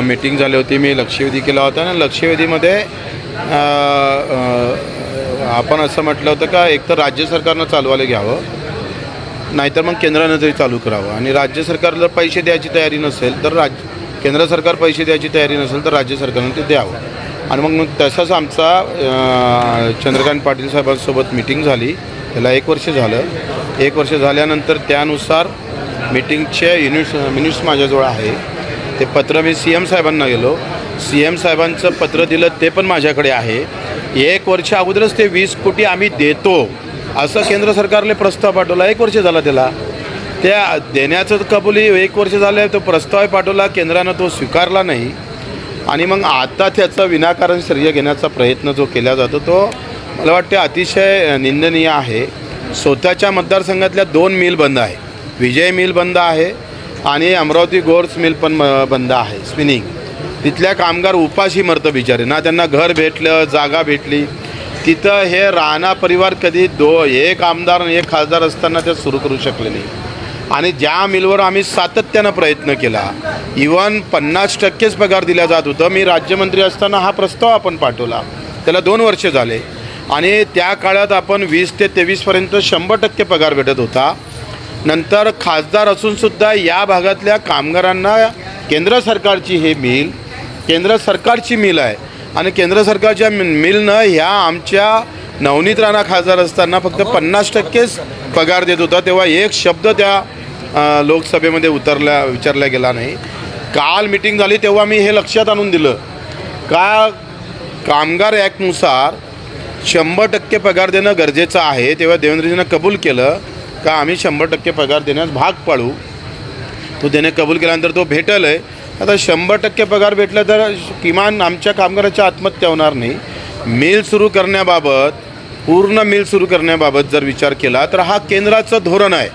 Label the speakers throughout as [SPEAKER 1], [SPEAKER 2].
[SPEAKER 1] Meeting झाली होती. मी लक्षवेधी केला होता आणि लक्षवेधीमध्ये आपण असं म्हटलं होतं का एकतर राज्य सरकारनं चालवायला घ्यावं. नाहीतर मग केंद्रानं तरी चालू करावं. आणि राज्य सरकार जर पैसे द्यायची तयारी नसेल तर राज्य केंद्र सरकार पैसे द्यायची तयारी नसेल तर राज्य सरकारनं ते द्यावं. आणि मग तसंच आमचा चंद्रकांत पाटील साहेबांसोबत मिटिंग झाली. त्याला एक वर्ष झालं. एक वर्ष झाल्यानंतर त्यानुसार मिटिंगचे युनिट्स मिनिट्स माझ्याजवळ आहे. ते पत्र मी सी एम साहेबांना गेलो. सी एम साहेबांचं पत्र दिलं ते पण माझ्याकडे आहे. एक वर्ष अगोदरच ते वीस कोटी आम्ही देतो असं केंद्र सरकारने प्रस्ताव पाठवला. एक वर्ष झाला त्याला. त्या देण्याचं कबुली एक वर्ष झालं तो प्रस्ताव पाठवला केंद्रानं तो स्वीकारला नाही. आणि मग आता त्याचा विनाकारण श्रेय घेण्याचा प्रयत्न जो केला जातो तो मला वाटते अतिशय निंदनीय आहे. स्वतःच्या मतदारसंघातल्या दोन मिल बंद आहे. विजय मिल बंद आहे. आणि अमरावती गोर्स मिल पण बंद आहे स्पिनिंग तिथल्या कामगार उपाशी मरतं बिचारे. ना त्यांना घर भेटलं जागा भेटली. तिथं हे राणा परिवार कधी दो एक आमदार आणि एक खासदार असताना ते सुरू करू शकले नाही. आणि ज्या मिलवर आम्ही सातत्यानं प्रयत्न केला इवन पन्नास टक्केच पगार दिला जात होतं मी राज्यमंत्री असताना हा प्रस्ताव आपण पाठवला. त्याला दोन वर्ष झाले. आणि त्या काळात आपण वीस ते तेवीसपर्यंत शंभर टक्के पगार भेटत होता. नंतर खासदार असूनसुद्धा या भागातल्या कामगारांना केंद्र सरकारची हे मिल केंद्र सरकारची मिल आहे. आणि केंद्र सरकारच्या मिलनं ह्या आमच्या नवनीत राणा खासदार असताना फक्त पन्नास टक्केच पगार देत होता. तेव्हा एक शब्द त्या लोकसभेमध्ये उतरल्या विचारला गेला नाही. काल मिटिंग झाली तेव्हा मी हे लक्षात आणून दिलं. का कामगार ॲक्टनुसार शंभर टक्के पगार देणं गरजेचं आहे तेव्हा देवेंद्रजीनं कबूल केलं. का आम्ही शंभर टक्के पगार देण्यास भाग पाडू? तो त्याने कबूल केल्यानंतर तो भेटल आहे आता शंभर टक्के पगार भेटला तर किमान आमच्या कामगाराच्या आत्महत्या होणार नाही. मिल सुरू करण्याबाबत पूर्ण मिल सुरू करण्याबाबत जर विचार केला तर हा केंद्राचं धोरण आहे.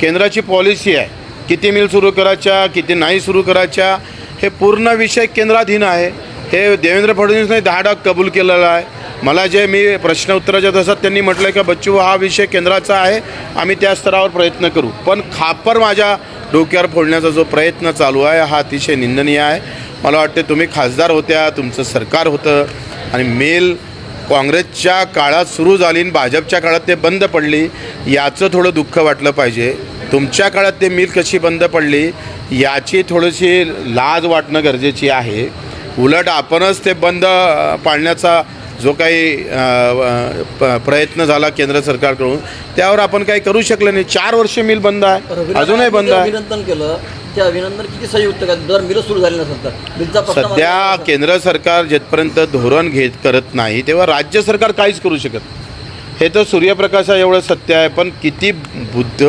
[SPEAKER 1] केंद्राची पॉलिसी आहे. किती मिल सुरू करायच्या किती नाही सुरू करायच्या हे पूर्ण विषय केंद्राधीन आहे. हे देवेंद्र फडणवीसने दहा डाग कबूल केलेला आहे. मला जे मी प्रश्न उत्तराच्या तसं त्यांनी म्हटलं की बच्चू हा विषय केंद्राचा आहे आम्ही त्या स्तरावर प्रयत्न करू. पण खापर माझ्या डोक्यावर फोडण्याचा जो प्रयत्न चालू आहे हा अतिशय निंदनीय आहे. मला वाटते तुम्ही खासदार होत्या तुमचं सरकार होतं आणि मेल काँग्रेसच्या काळात सुरू झाली आणि भाजपच्या काळात ते बंद पडली याचं थोडं दुःख वाटलं पाहिजे. तुमच्या काळात ते मिल कशी बंद पडली याची थोडीशी लाज वाटणं गरजेची आहे. उलट आपणच ते बंद पाळण्याचा जो काही प्रयत्न झाला केंद्र सरकारकडून त्यावर आपण काही करू शकलो नाही. चार वर्ष मिल बंद आहे. अजूनही बंद आहे.
[SPEAKER 2] अभिनंदन केलं. ते अभिनंदन किती संयुक्त का? जर मिलं सुरू झाली नसेल तर. मिलचा प्रश्न
[SPEAKER 1] सध्या केंद्र सरकार जिथपर्यंत धोरण घेत करत नाही तेव्हा राज्य सरकार काहीच करू शकत हे तर सूर्यप्रकाशा एवढं सत्य आहे पण किती बुद्ध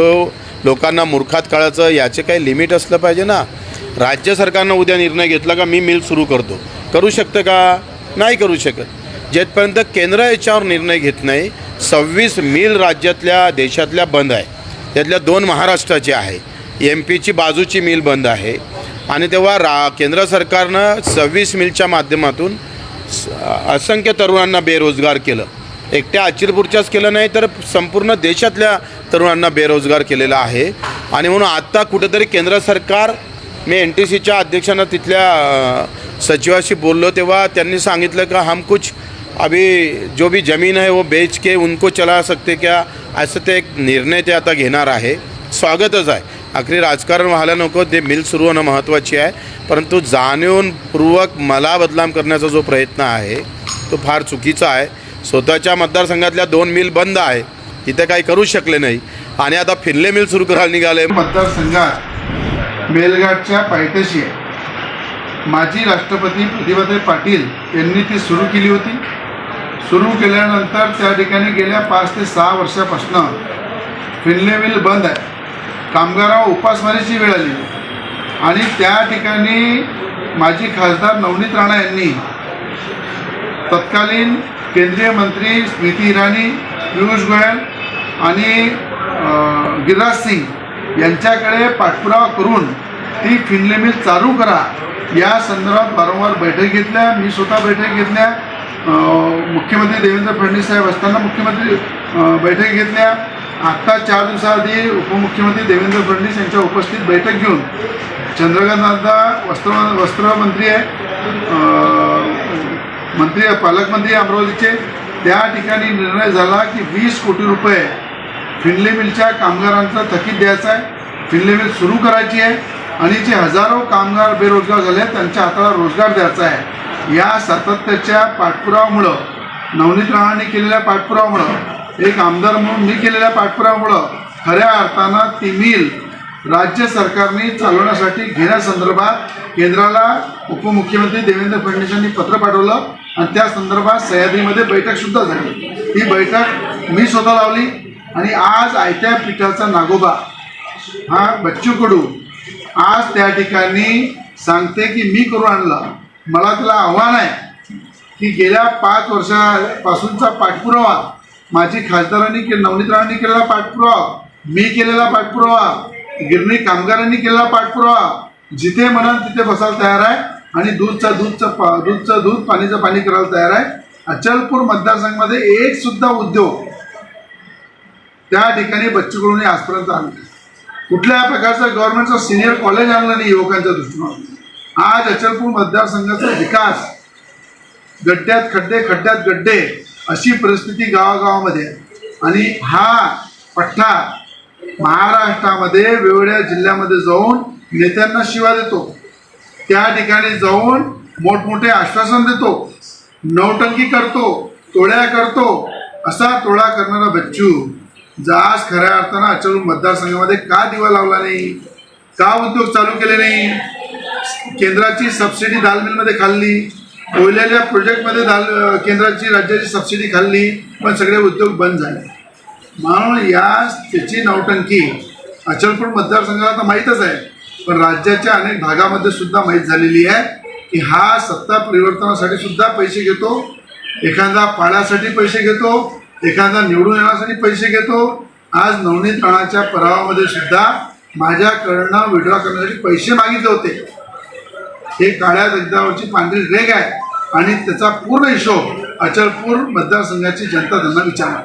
[SPEAKER 1] लोकांना मूर्खात काळाचं याचे काही लिमिट असलं पाहिजे ना. राज्य सरकारनं उद्या निर्णय घेतला का मी मिल सुरू करतो. करू शकतं का? नाही करू शकत. जेथपर्यंत केंद्र याच्यावर निर्णय घेत नाही सव्वीस मिल राज्यातल्या देशातल्या बंद आहे. त्यातल्या दोन महाराष्ट्राचे आहे. एम पीची बाजूची मिल बंद आहे. आणि तेव्हा रा केंद्र सरकारनं सव्वीस मिलच्या माध्यमातून स- असंख्य तरुणांना बेरोजगार केलं. एकट्या अचिरपूरच्याच केलं नाही तर संपूर्ण देशातल्या तरुणांना बेरोजगार केलेला आहे. आणि म्हणून आत्ता कुठेतरी केंद्र सरकार मी एन टी सीच्या अध्यक्षांना तिथल्या सचिवाशी बोललो तेव्हा त्यांनी सांगितलं का हम कुछ अभी जो भी ज़मीन है वो बेच के उनको चला सकते क्या? असं ते एक निर्णय ते आता घेणार आहे. स्वागतच आहे. आखरी राजकारण व्हायला नको ते मिल सुरू होणं महत्त्वाची आहे. परंतु जाणीवपूर्वक मला बदनाम करण्याचा जो प्रयत्न आहे तो फार चुकीचा आहे. स्वतःच्या मतदारसंघातल्या दोन मिल बंद आहे. तिथे काही करू शकले नाही. आणि आता फिरले मिल सुरू करायला निघाले.
[SPEAKER 3] मतदारसंघात मेलघाटच्या पायथ्याशी आहे. माजी राष्ट्रपती प्रतिभाताई पाटील यांनी ती सुरू केली होती. सुरू केल्यानंतर त्या ठिकाणी गेल्या पाच ते सहा वर्षापासून फिनले मिल बंद आहे. कामगारावर उपासमारीची वेळ आली. आणि त्या ठिकाणी माजी खासदार नवनीत राणा यांनी तत्कालीन केंद्रीय मंत्री स्मृती इराणी पियुष गोयल आणि गिरिराज सिंग यांच्याकडे पाठपुरावा करून ती फिनले मिल चालू करा. या संदर्भात वारंवार बैठक घेतल्या मी स्वतः बैठक घेतल्या. मुख्यमंत्री देवेंद्र फडणवीस साहेब असताना मुख्यमंत्री बैठक घेतल्या. आत्ता चार दिवसाआधी उपमुख्यमंत्री देवेंद्र फडणवीस यांच्या उपस्थित बैठक घेऊन चंद्रकांतदा वस्त्र वस्त्रमंत्री आहे मंत्री मंत्री पालकमंत्री अमरावतीचे. त्या ठिकाणी निर्णय झाला की वीस कोटी रुपये फिनले मिलच्या कामगारांचा थकीत द्यायचा आहे. फिनले मिल सुरू करायची आहे आणि जे हजारो कामगार बेरोजगार झाले आहेत, त्यांच्या हाताला रोजगार द्यायचा आहे. या सातत्याच्या पाठपुरावामुळं नवनीत राणांनी केलेल्या पाठपुरावामुळं एक आमदार म्हणून मी केलेल्या पाठपुरावामुळं खऱ्या अर्थानं ती मिल राज्य सरकारने चालवण्यासाठी घेण्यासंदर्भात केंद्राला उपमुख्यमंत्री देवेंद्र फडणवीस यांनी पत्र पाठवलं आणि त्या संदर्भात सह्याद्रीमध्ये बैठकसुद्धा झाली. ही बैठक मी स्वतः लावली आणि आज आयत्या पीठाचा नागोबा हा बच्चू कडू आज त्या ठिकाणी सांगते की मी करून आणलं. मला तुला आव्हान आहे की गेल्या पाच वर्षापासूनचा पाठपुरावा माझी खासदारांनी के नवनीतरावांनी केलेला पाठपुरावा मी केलेला पाठपुरावा गिरणी कामगारांनी केलेला पाठपुरावा जिथे म्हणाल तिथे बसायला तयार आहे आणि दूधचा दूधचं पा दूधचं दूध पाणीचं पाणी करायला तयार आहे. अचलपूर मतदारसंघामध्ये एक सुद्धा उद्योग त्या ठिकाणी बच्चू आजपर्यंत आणला कुठल्या प्रकारचं गव्हर्नमेंटचं सिनियर कॉलेज आणलं नाही युवकांच्या दृष्टीनं आज अचलपूर मतदारसंघाचा विकास. गड्ड्यात खड्डे खड्ड्यात गड्डे. अशी परिस्थिती गावागावामध्ये. आणि हा पठ्ठा महाराष्ट्रामध्ये वेगवेगळ्या जिल्ह्यामध्ये जाऊन नेत्यांना शिवा देतो. त्या ठिकाणी जाऊन मोठमोठे आश्वासन देतो. नौटंकी करतो टोळ्या करतो. असा तोळा करणारा बच्चू जास खऱ्या अर्थानं अचल मतदारसंघामध्ये का दिवा लावला नाही? का उद्योग चालू केले नाही? केंद्राची सबसिडी दाल मिलमध्ये खाल्ली. कोयल्याच्या प्रोजेक्टमध्ये दाल केंद्राची राज्याची सबसिडी खाल्ली. पण सगळे उद्योग बंद झाले. म्हणून या त्याची नौटंकी अचलपूर मतदारसंघाला तर माहीतच आहे. पण राज्याच्या अनेक भागामध्ये सुद्धा माहीत झालेली आहे की हा सत्ता परिवर्तनासाठी सुद्धा पैसे घेतो. एखादा पाण्यासाठी पैसे घेतो. एखादा निवडून येण्यासाठी पैसे घेतो. आज नवनीत राणाच्या परावामध्ये सुद्धा माझ्याकडनं विड्रॉ करण्यासाठी पैसे मागितले होते. हे काळ्या दगडावरची पांढरी रेग आहे आणि त्याचा पूर्ण हिशोब अचलपूर मतदारसंघाची जनता त्यांना विचारणार.